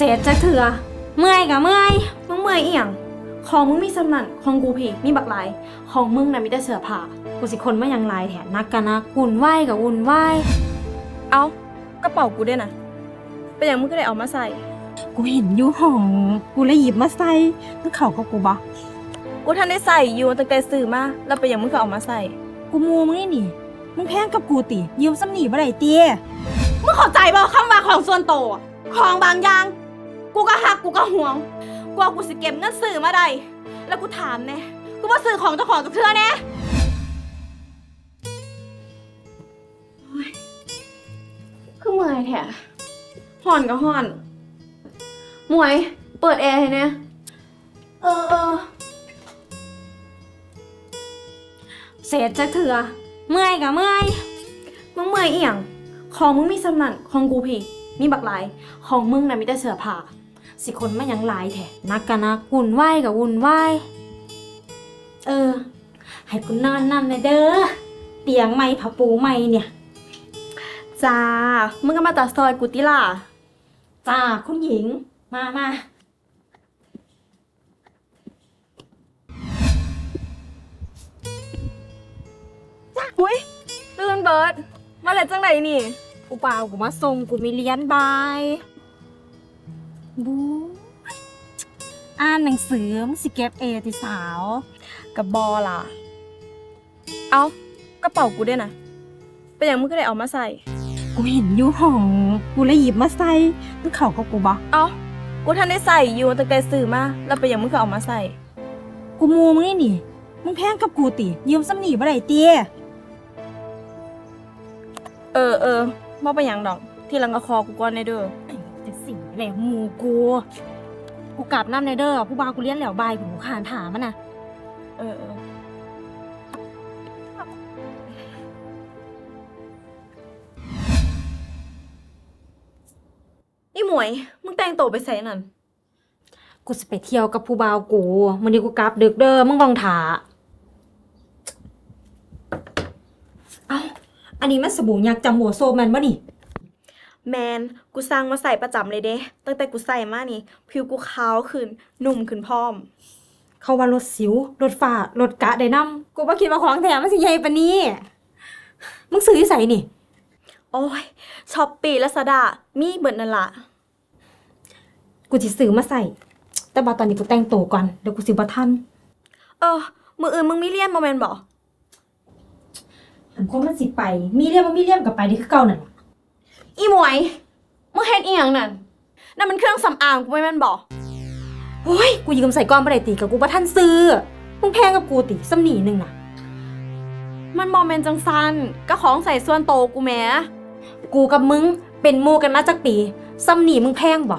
เสียจะเถื่อเมื่อยกะเมื่อยมึงเมื่อยอีหยังของมึงมีสำนันของกูพี่มีบักหลาย ของมึงน่ะมีแต่เสื้อผ้ากูสิคนมายังลายแถนนักกันนักวุ่นไหวายกับวุ่นไหวายเอากระเป๋ากูด้วยนะเป็นอย่างมึงก็ได้เอามาใส่ กูเห็นอยู่ห้องกูเลยหยิบมาใส่มึงเข้ากับกูบ่กูท่านได้ใส่อยู่ตั้งแต่ซื้อมาแล้วเป็นอย่างมึงก็เอามาใส่ กูมูมึงนี่นี่มึงแพงกับกูติยืมซ้ำหนีบ่ได้เตี้ยมึงเข้าใจบ่คำว่าของส่วนโตวอะของบางอย่าง กูก็หักกูก็ห่วงกว่ากูสิเก็บเงินซื้อมาได้แล้วกูถามแน่กูว่าซื้อของเจ้าของจากเธอแน่โอ๊ยคือเมื่อยแท้ห่อนก็ห่อนหมวย เปิดแอร์ให้เนี่ยเออเออเสียจะเถื่อเมื่อยกะเมื่อยมึงเมื่อยอีหยังของมึงมีสำนันของกูพี่มีบักหลาย ของมึงน่ะมีแต่เสื้อผ้า สิคนมายังลายแถนักกันนักวุ่นไหวายกับวุ่นไหวายเออ ให้กูนอนนำเลยเด้อเตียงใหม่ผ้าปูใหม่เนี่ย จ้า มึงก็มาตัดซอยกูติล่ะ จ้า คุณหญิง มามาอุ้ยตื่นเบิร์ดมาเลยจังไหนนี่กูเปล่ากูมาส่งกูมีเรียนบาย บูอ่านหนังสือมึงสิเก็บเอติสาว กับบอล่ะ เอากระเป๋ากูด้วยนะเป็นอย่างมึงก็ได้เอามาใส่ กูเห็นอยู่ห้องกูเลยหยิบมาใส่มึงเข้ากับกูบ่เอากูท่านได้ใส่อยู่ตั้งแต่ซื้อมาแล้วเป็นอย่างมึงก็เอามาใส่ กูมูมึงนี่นี่มึงแพงกับกูติยืมซ้ำหนีบ่ได้เตี้ยเออเออบ่เป็นอย่างดอก ที่หลังก็คอกูก่อนในเด้อจะสิ่ง แหละหมูกู กูกลับน้ำในเด้อผู้บ่าวกูเลี้ยนแล้วบายกูขานถามมันน่ะเออเออนี่หมวย มึงแต่งตัวไปใส่นั่น กูจะไปเที่ยวกับผู้บ่าวกูมันนี้กูกลับดึกเด้อมึงลองถาเอ้าอันนี้มันสบู่ยักษ์จำหัวโซแมนบ่นี่ แมนกูสร้างมาใส่ประจำเลยเด้ ตั้งแต่กูใส่มานี่ ผิวกูขาวขึ้นนุ่มขึ้นพร้อม เขาว่ารถสิว รถฝ่ารถกะได้นำกูบ่คิดว่าของแถมมันสิใหญ่ปานนี้ มึงซื้อที่ไสนี่ โอ้ยช้อปปี้และสดามีเบิดนั่นละกูสิซื้อมาใส่ แต่ว่าตอนนี้กูแต่งตัวก่อนเดี๋ยวกูสิบ่ทัน เออ มืออื่นมึงมีเรียนโมเมนต์บ่หันคนมันสิไป มีเรียมบ่มีเรียมกับไปนี่คือเก่านั่นล่ะอี หมวยมึงเฮ็ดอีหยังนั่นนั่นมันเครื่องสำอางกูไม่แม่นบ่โอ้ย กูยืมใส่ก้อนบ่ได้ติกับกูบ่ทันซื้อ มึงแพงกับกูติสำนีหนึงน่ะ มันโมเมนต์จังซันก็ของใส่ส่วนโตวกูแหมกูกับมึงเป็นหมู่กันมาจักปีสำนีมึงแพงบ่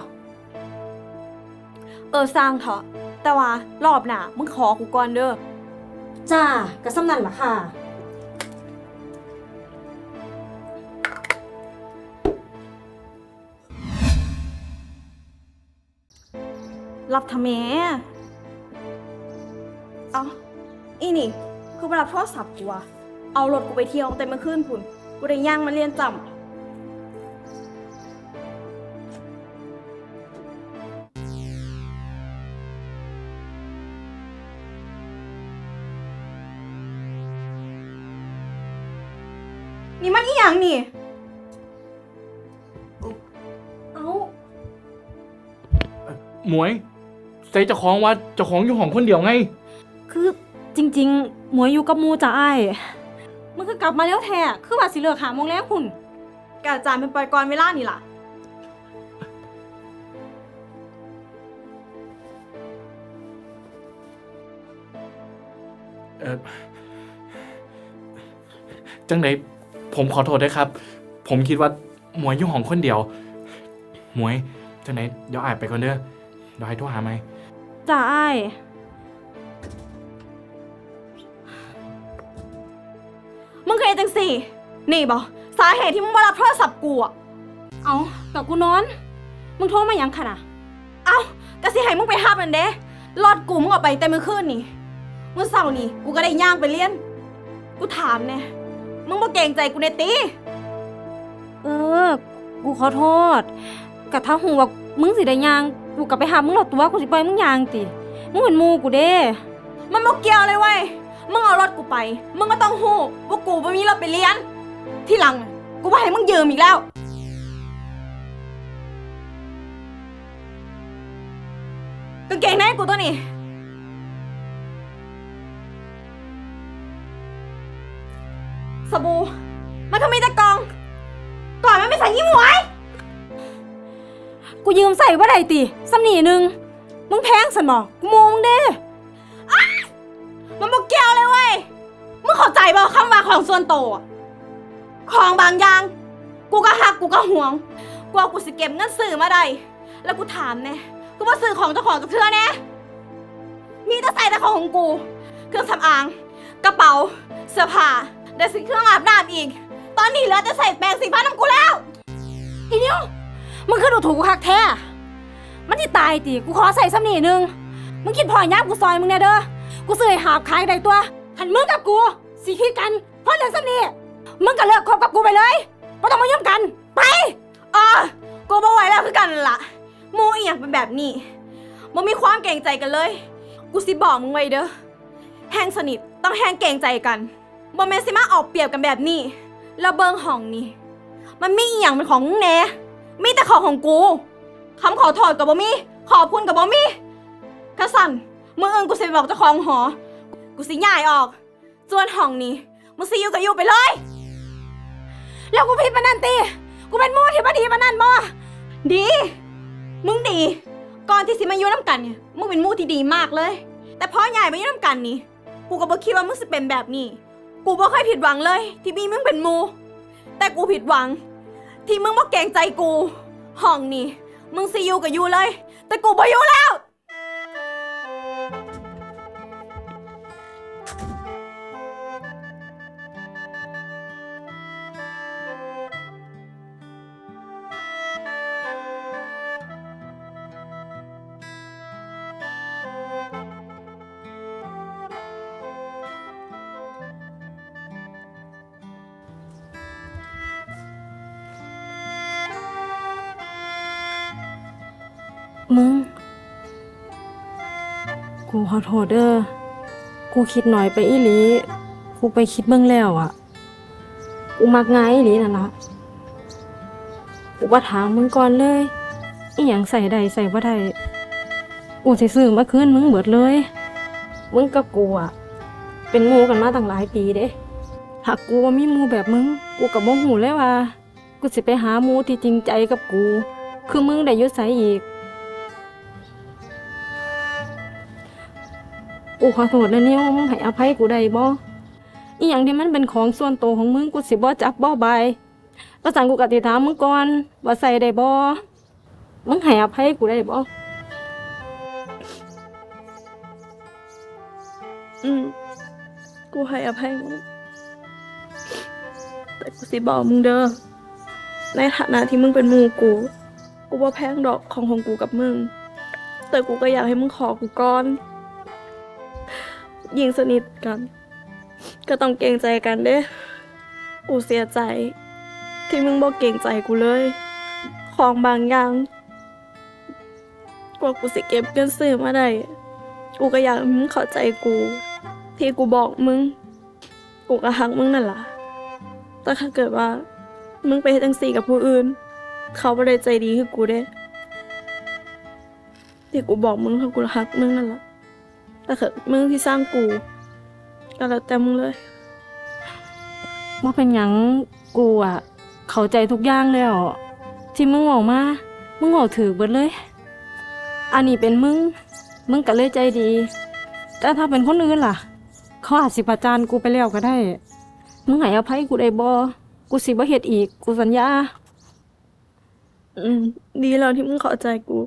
เออสร้างเถอะแต่ว่ารอบหน้ามึงขอกูก่อนเด้อจ้าก็สำนั่นล่ะค่ะ รับทำแมเอาอีนี่ คือไปรับโทรศัพท์กูอะเอารถกูไปเที่ยวแต่เมื่อคืนพุ่นกูได้ย่างมาเรียนจำนี่มันอีหยังนี่เอาหมวย ใจเจะคล้าของว่าเจะคล้าของอยู่ห้องคนเดียวไง คือจริง ๆ หมวยอยู่กับหมูจ้าอ้ายมึงคือกลับมาแล้วแท้คือว่าสิเลิกหาโมงแล้วหุ่นกาจานเป็นปล่อยก่อนเวลานี่ล่ะ เออจังไหนผมขอโทษด้วยครับ ผมคิดว่าหมวยอยู่ห้องคนเดียว หมวยจังไหนเดี๋ยวอายไปก่อนเด้อเดี๋ยวให้โทรหาไหม จ้าอ้ายมึงเคยจังสี่ นี่บอสาเหตุที่มึงมารับโทรศัพท์กูอะเอากับกูนอน มึงโทรมาหยังขนาดเอ้ากะสิให้มึงไปห้ามมันเด้รอดกูมึงออกไปแต่เมื่อคืนนี่เมื่อเสาร์นี่กูก็ได้ย่างไปเรียน กูถามแน่มึงบ่เกรงใจกูเนตีเออ กูขอโทษกะถ้าหูว่ามึงสิได้ย่าง กูกลับไปหามึงหรอตัวกูสิปล่อยมึงยางติมึงเป็นหมูกูเด้ มันบ่เกี่ยวเลยเว้ย มึงเอารถกูไป มึงก็ต้องหู้ว่ากูไม่มีรถไปเรียน ที่หลังอะกูบ่ให้มึงยืมอีกแล้ว กางเกงในกูตัวนี้ สบู่ มันก็มีแต่กอง ก่อนมันไม่ใส่ยี่หมว กูยืมใส่ว่าใดติสำนีหนึงมึงแพงสันบอกกูโมมึงเด้มันบ่เกี่ยวเลยเว้ย มึงเข้าใจป่คำว่าของส่วนตัวอะของบางอย่าง กูก็หักกูก็ห่วงกว่ากูสิเก็บเงินซื้อมาได้แล้วกูถามแน่กูว่าซื้อของเจ้าของจากเธอแน่มีแต่ใส่แต่ของของกู เครื่องสำอาง กระเป๋า เสื้อผ้าได้สิเครื่องอาบน้ำอีก ตอนนี้เหลือแต่ใส่แปรงสีฟันน้ำกูแล้วอีนิว มึงคือดูถูกกูคักแท้ มันที่ตายติกูขอใส่สำนีหนึง มึงคิดพอย่ามกูซอยมึงแน่เด้อ กูซื้อให้หาบขายได้ตัวหันมึงกับกูสิคิดกัน เพราะเรื่องสำนีมึงก็เลิกคบกับกูไปเลยไม่ต้องมายุ่งกัน ไปอ๋อกูบ่ไหวแล้วคือกันละหมูอีหยังเป็นแบบนี้มันมีความเกรงใจกันเลย กูสิบอกมึงไว้เด้อแห้งสนิทต้องแห้งเกรงใจกันบ่แม่นสิมาเอาเปรียบกันแบบนี้แล้วเบิงห้องนี่ มันมีอีหยังเป็นของมึงแน่ มีแต่ของของกู คำขอโทษกับบ่มี ขอบคุณกับบ่มีกระสันมึงเอิงกูสิไปบอกเจ้าของหอ กูสิย้ายออกส่วนห้องนี้มึงสิอยู่กับอยู่ไปเลย แล้วกูผิดปานนันตีกูเป็นมูที่บ่ดีปานนันบ่ดี มึงดี ก่อนที่สิมาอยู่น้ำกันเนี่ย มึงเป็นมู่ที่ดีมากเลย แต่พอใหญ่มาอยู่น้ำกันนี่ กูก็บ่คิดว่ามึงสิเป็นแบบนี้ กูบ่เคยผิดหวังเลย ที่มีมึงเป็นมู แต่กูผิดหวัง ที่มึงบ่เกรงใจกู ห้องนี้มึงสิอยู่กับอยู่เลย แต่กูบ่อยู่แล้ว มึง กูขอโทษเด้อ กูคิดหน่อยไปอีหลี กูไปคิดเบิ่งแล้วอะกูมักง่ายอีหลีนั่นละกูว่าถามมึงก่อนเลย อีหยังใส่ได้ใส่บ่ได้ กูสิซื้อมาคืนมึงเบิดเลย มึงกับกูอะเป็นหมู่กันมาตั้งหลายปีเด้หากกูว่ามีหมู่แบบมึง กูกับบ่หูเลยว่า กูสิไปหาหมู่ที่จริงใจกับกู คือมึงได้ยุ่ใสอีก กูขอโทษนะเนี่ยมึงให้อภัยกูได้บ่อีหยังที่มันเป็นของส่วนตัวของมึงกูสิบ่จับบ่บายประสานกูกติถามมึงก่อนว่าใส่ได้บ่มึงให้อภัยกูได้บ่อืมกูให้อภัยมึงแต่กูสิบอกมึงเด้อในฐานะที่มึงเป็นมูกู กูว่าแพงดอกของของกูกับมึง แต่กูก็อยากให้มึงขอกูก่อน ยิ่งสนิทกัน ก็ต้องเกรงใจกันเด้ กูเสียใจ ที่มึงบอกเกรงใจกูเลย ของบางอย่างกว่ากูสิเก็บเงินซื้อมาได้ กูก็อยากมึงเข้าใจกู ที่กูบอกมึง กูก็ฮักมึงนั่นล่ะ แต่ถ้าเกิดว่า มึงไปเฮ็ดจังสี่กับผู้อื่น เขาไม่ได้ใจดีคือกูเด้ ที่กูบอกมึงเพราะกูฮักมึงนั่นล่ะ แต่เกิดมึงที่สร้างกูก็แล้วแต่มึงเลยว่าเป็นหยังกูอะ เข้าใจทุกอย่างแล้วที่มึงบอกมา มึงบอกถือเบิดเลย อันนี้เป็นมึง มึงก็เลยใจดี แต่ถ้าเป็นคนอื่นล่ะ เขาอาจสิประจานกูไปแล้วก็ได้ มึงให้อภัยกูได้บ่กูสิบ่เฮ็ดอีก กูสัญญา อืม ดีแล้วที่มึงเข้าใจกู